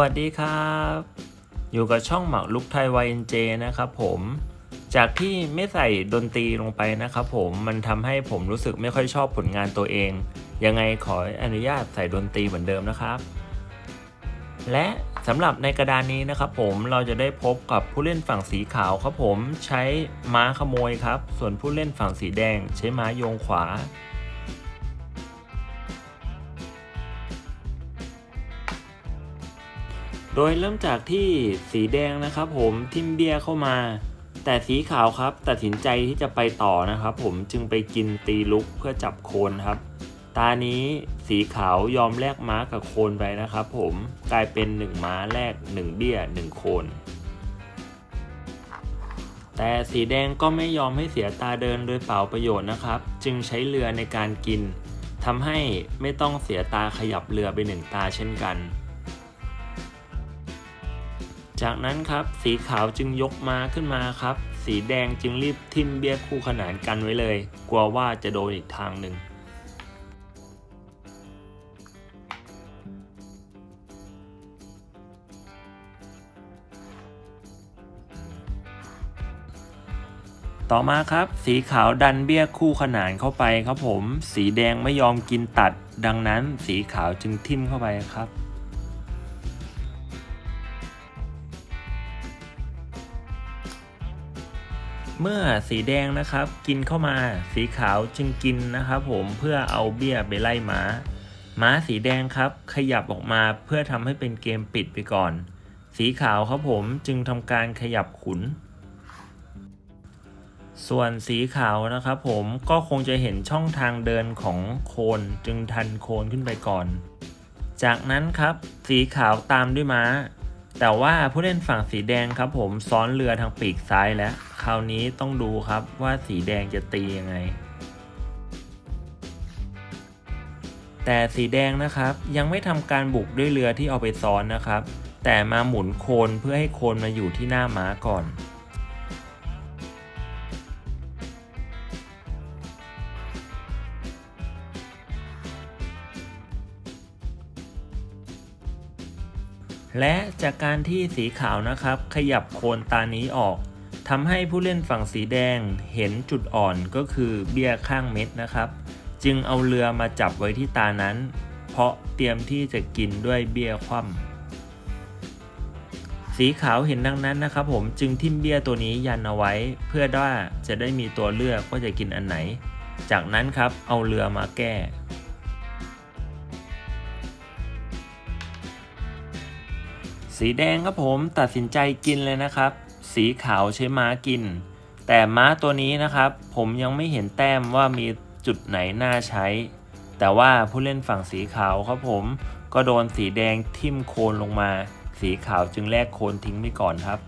วัสดีครับ อยู่กับช่องหมักลุกไทยวายเอ็นเจนะครับผม จากที่ไม่ใส่ดนตรีลงไปนะครับผมมันทำให้ผมรู้สึกไม่ค่อยชอบผลงานตัวเอง ยังไงขออนุญาตใส่ดนตรีเหมือนเดิมนะครับ และสำหรับในกระดานนี้นะครับผมเราจะได้พบกับผู้เล่นฝั่งสีขาวครับผมใช้ม้าขโมยครับ ส่วนผู้เล่นฝั่งสีแดงใช้ม้าโยงขวา โดยเริ่มจากที่สีแดงนะครับ ผมทิมเบียเข้ามา แต่สีขาวครับ ตัดสินใจที่จะไปต่อนะครับ ผมจึงไปกินตีลุกเพื่อจับโคนครับ ตานี้สีขาวยอมแลกม้ากับโคนไปนะครับ ผมกลายเป็น 1 ม้าแลก1 เบี้ย 1 โคนแต่สีแดงก็ไม่ยอมให้เสียตาเดินโดยเปล่าประโยชน์นะครับ จึงใช้เรือในการกินทำให้ไม่ต้องเสียตาขยับเรือไปหนึ่งตาเช่นกัน จากนั้นครับสีขาวจึงยกม้าขึ้นมาครับ สีแดงจึงรีบทิ่มเบี้ยคู่ขนานกันไว้เลย กลัวว่าจะโดนอีกทางหนึ่งต่อมาครับสีขาวดันเบี้ยคู่ขนานเข้าไปครับผม สีแดงไม่ยอมกินตัด ดังนั้นสีขาวจึงทิ่มเข้าไปครับ เมื่อสีแดงนะครับกินเข้ามาสีขาวจึงกินนะครับผมเพื่อเอาเบี้ยไปไล่ม้า ม้าสีแดงครับ ขยับออกมาเพื่อทำให้เป็นเกมปิดไปก่อน สีขาวครับผมจึงทำการขยับขุน ส่วนสีขาวนะครับผมก็คงจะเห็นช่องทางเดินของโคนจึงทันโคนขึ้นไปก่อน จากนั้นครับ สีขาวตามด้วยม้า แต่ว่าผู้เล่นฝั่งสีแดงครับ ผมซ้อนเรือทางปีกซ้ายแล้ว คราวนี้ต้องดูครับว่าสีแดงจะตียังไง แต่สีแดงนะครับ ยังไม่ทำการบุกด้วยเรือที่เอาไปซ้อนนะครับ แต่มาหมุนโคนเพื่อให้โคนมาอยู่ที่หน้าม้าก่อน และจากการที่สีขาวนะครับ ขยับโคนตานี้ออกทำให้ผู้เล่นฝั่งสีแดงเห็นจุดอ่อนก็คือเบี้ยข้างเม็ดนะครับ จึงเอาเรือมาจับไว้ที่ตานั้น เพราะเตรียมที่จะกินด้วยเบี้ยคว่ำสีขาวเห็นดังนั้นนะครับผมจึงทิ่มเบี้ยตัวนี้ยันเอาไว้ เพื่อว่าจะได้มีตัวเลือกว่าจะกินอันไหน จากนั้นครับเอาเรือมาแก้ สีแดงครับผมตัดสินใจกินเลยนะครับ สีขาวใช้ม้ากิน แต่ม้าตัวนี้นะครับ ผมยังไม่เห็นแต้มว่ามีจุดไหนน่าใช้ แต่ว่าผู้เล่นฝั่งสีขาวครับผม ก็โดนสีแดงทิ่มโคนลงมา สีขาวจึงแลกโคนทิ้งไปก่อนครับ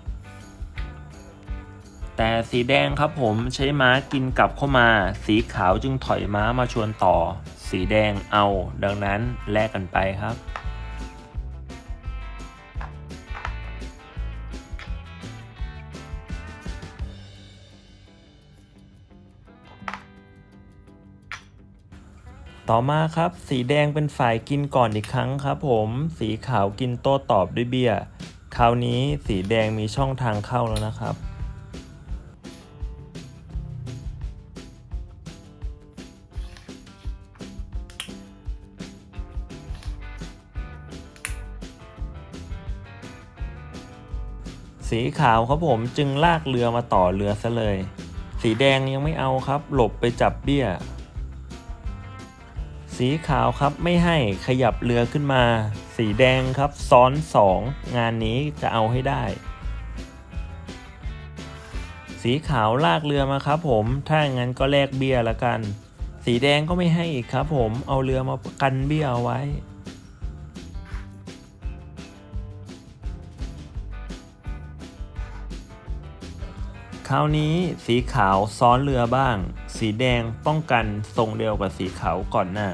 แต่สีแดงครับผมใช้ม้ากินกลับเข้ามา สีขาวจึงถอยม้ามาชวนต่อ สีแดงเอา ดังนั้นแลกกันไปครับ ต่อมาครับ สีแดงเป็นฝ่ายกินก่อนอีกครั้งครับผม สีขาวกินโต้ตอบด้วยเบียร์คราวนี้สีแดงมีช่องทางเข้าแล้วนะครับ สีขาวครับผมจึงลากเรือมาต่อเรือซะเลย สีแดงยังไม่เอาครับ หลบไปจับเบี้ย สีขาวครับไม่ให้ขยับเรือขึ้นมา สีแดงครับซ้อนสองงานนี้จะเอาให้ได้ สีขาวลากเรือมาครับผมถ้าอย่างนั้นก็แลกเบี้ยละกัน สีแดงก็ไม่ให้อีกครับผมเอาเรือมากันเบี้ยเอาไว้คราวนี้สีขาวซ้อนเรือบ้าง สีแดงป้องกันทรงเดียวกับสีขาวก่อนหน้า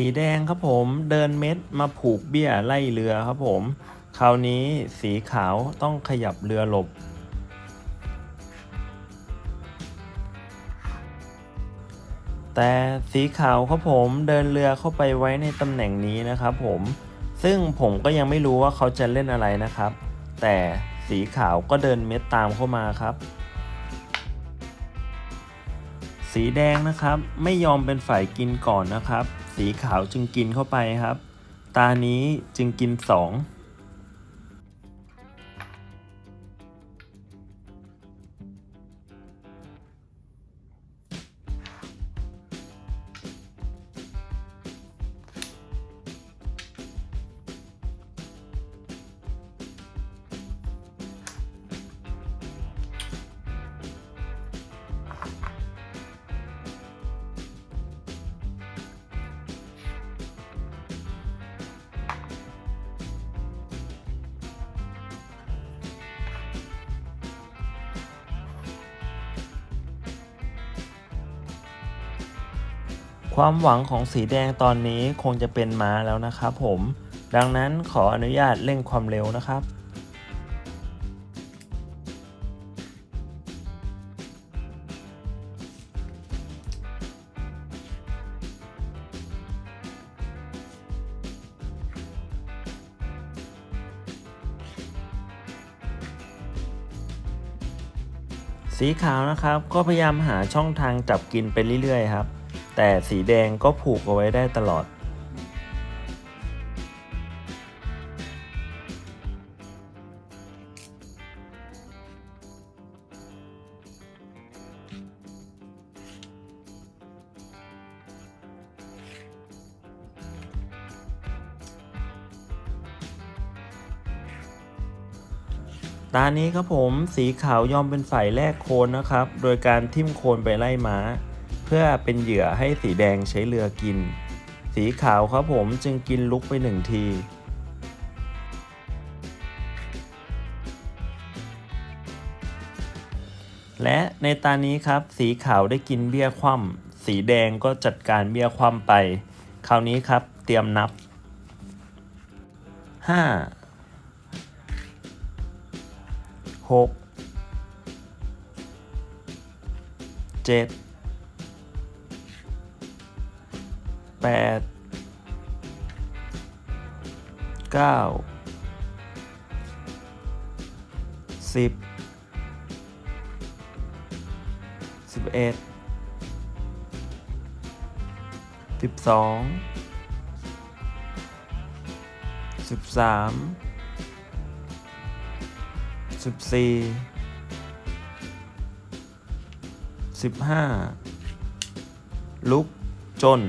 สีแดงครับผมเดินเม็ดมาผูกเบี้ยไล่เรือครับผม คราวนี้สีขาวต้องขยับเรือหลบ แต่สีขาวครับผมเดินเรือเข้าไปไว้ในตำแหน่งนี้นะครับผม ซึ่งผมก็ยังไม่รู้ว่าเขาจะเล่นอะไรนะครับ แต่สีขาวก็เดินเม็ดตามเข้ามาครับ สีแดงนะครับไม่ยอมเป็นฝ่ายกินก่อนนะครับ สีขาวจึงกินเข้าไปครับ ตานี้จึงกินสอง ความหวังของสีแดงตอนนี้คงจะเป็นม้าแล้วนะครับผม ดังนั้นขออนุญาตเร่งความเร็วนะครับ สีขาวนะครับก็พยายามหาช่องทางจับกินไปเรื่อยๆครับ แต่สีแดงก็ผูกเอาไว้ได้ตลอด ตานี้ครับผมสีขาวยอมเป็นฝ่ายแรกโคนนะครับ โดยการทิ่มโคนไปไล่ม้า เพื่อเป็นเหยื่อให้สีแดงใช้เรือกิน สีขาวครับผมจึงกินลุกไปหนึ่งทีและในตานี้ครับ สีขาวได้กินเบี้ยคว่ำสีแดงก็จัดการเบี้ยคว่ำไป คราวนี้ครับเตรียมนับ 5 6 7 ดเก้าสิบสิบเอ็ดสิบสองสิบสามสิบสี่สิบห้าลุกจน